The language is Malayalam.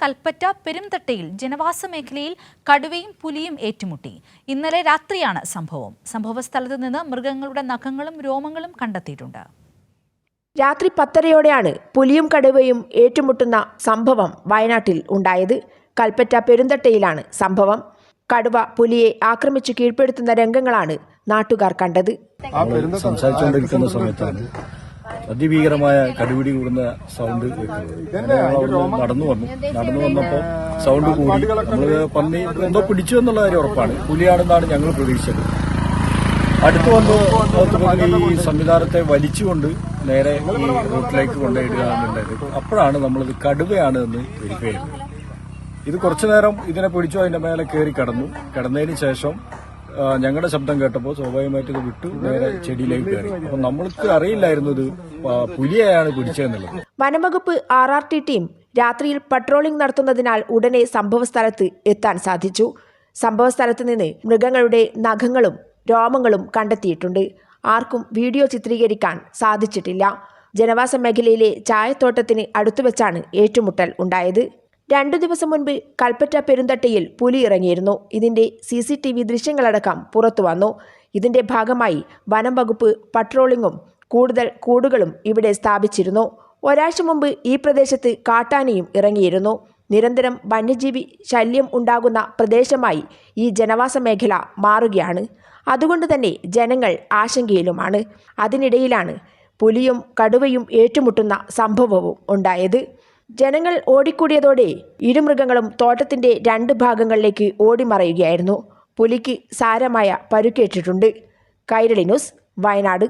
കൽപ്പറ്റ പെരുംതട്ടയിൽ ജനവാസ മേഖലയിൽ കടുവയും പുലിയും ഏറ്റുമുട്ടി. ഇന്നലെ രാത്രിയാണ് സംഭവം. സംഭവ സ്ഥലത്ത് നിന്ന് മൃഗങ്ങളുടെ നഖങ്ങളും രോമങ്ങളും കണ്ടെത്തിയിട്ടുണ്ട്. രാത്രി പത്തരയോടെയാണ് പുലിയും കടുവയും ഏറ്റുമുട്ടുന്ന സംഭവം വയനാട്ടിൽ ഉണ്ടായത്. കൽപ്പറ്റ പെരുന്തട്ടയിലാണ് സംഭവം. കടുവ പുലിയെ ആക്രമിച്ചു കീഴ്പ്പെടുത്തുന്ന രംഗങ്ങളാണ് നാട്ടുകാർ കണ്ടത്. സംസാരിച്ചുകൊണ്ടിരിക്കുന്ന സമയത്താണ് അതിഭീകരമായ കടുപിടി കൂടുന്ന സൗണ്ട് കേൾക്കുന്നത് അവിടുന്ന് നടന്നു വന്നു. നടന്നു വന്നപ്പോൾ സൗണ്ട് കൂടി. നമ്മൾ പന്നി എന്തോ പിടിച്ചു എന്നുള്ള കാര്യം ഉറപ്പാണ്. പുലിയാണെന്നാണ് ഞങ്ങൾ പ്രതീക്ഷിച്ചത്. അടുത്ത് വന്ന് ഈ സംവിധാനത്തെ വലിച്ചുകൊണ്ട് നേരെ ഈ റൂട്ടിലേക്ക് കൊണ്ടുപോയിടുക എന്നുണ്ടായത് അപ്പോഴാണ് നമ്മളിത് കടുവയാണ് എന്ന് വെരിഫൈ ചെയ്തത് ഇത് കുറച്ചു നേരം ഇതിനെ പിടിച്ചു അതിന്റെ മേലെ കയറി കടന്നു. കിടന്നതിന് ശേഷം ഞങ്ങളുടെ ശബ്ദം കേട്ടപ്പോൾ സ്വാഭാവികമായിട്ട് ഇത് വിട്ടു. നേരെ ചെടിയിലേക്ക് കയറി. അപ്പൊ നമ്മൾക്ക് അറിയില്ലായിരുന്നു ഇത്. പുലിയാണ് പുലിയെയാണ് പിടിച്ചതെന്നുള്ളത്. വനംവകുപ്പ് ആർ ആർ ടി ടീം രാത്രിയിൽ പട്രോളിംഗ് നടത്തുന്നതിനാൽ ഉടനെ സംഭവസ്ഥലത്ത് എത്താൻ സാധിച്ചു. സംഭവസ്ഥലത്ത് നിന്ന് മൃഗങ്ങളുടെ നഖങ്ങളും രോമങ്ങളും കണ്ടെത്തിയിട്ടുണ്ട്. ആർക്കും വീഡിയോ ചിത്രീകരിക്കാൻ സാധിച്ചിട്ടില്ല. ജനവാസ മേഖലയിലെ ചായത്തോട്ടത്തിന് അടുത്തുവെച്ചാണ് ഏറ്റുമുട്ടൽ ഉണ്ടായത്. രണ്ടു ദിവസം മുൻപ് കൽപ്പറ്റ പെരുന്തട്ടയിൽ പുലി ഇറങ്ങിയിരുന്നു. ഇതിന്റെ സി സി ടി വി ദൃശ്യങ്ങളടക്കം പുറത്തു വന്നു. ഇതിന്റെ ഭാഗമായി വനം വകുപ്പ് പട്രോളിങ്ങും കൂടുതൽ കൂടുകളും ഇവിടെ സ്ഥാപിച്ചിരുന്നു. ഒരാഴ്ച മുമ്പ് ഈ പ്രദേശത്ത് കാട്ടാനയും ഇറങ്ങിയിരുന്നു. നിരന്തരം വന്യജീവി ശല്യം ഉണ്ടാകുന്ന പ്രദേശമായി ഈ ജനവാസ മേഖല മാറുകയാണ്. അതുകൊണ്ട് തന്നെ ജനങ്ങൾ ആശങ്കയിലുമാണ്. അതിനിടയിലാണ് പുലിയും കടുവയും ഏറ്റുമുട്ടുന്ന സംഭവവും ഉണ്ടായത്. ജനങ്ങൾ ഓടിക്കൂടിയതോടെ ഇരുമൃഗങ്ങളും തോട്ടത്തിന്റെ രണ്ട് ഭാഗങ്ങളിലേക്ക് ഓടിമറയുകയായിരുന്നു. പുലിക്ക് സാരമായ പരുക്കേറ്റിട്ടുണ്ട്. കൈരളി ന്യൂസ് വയനാട്.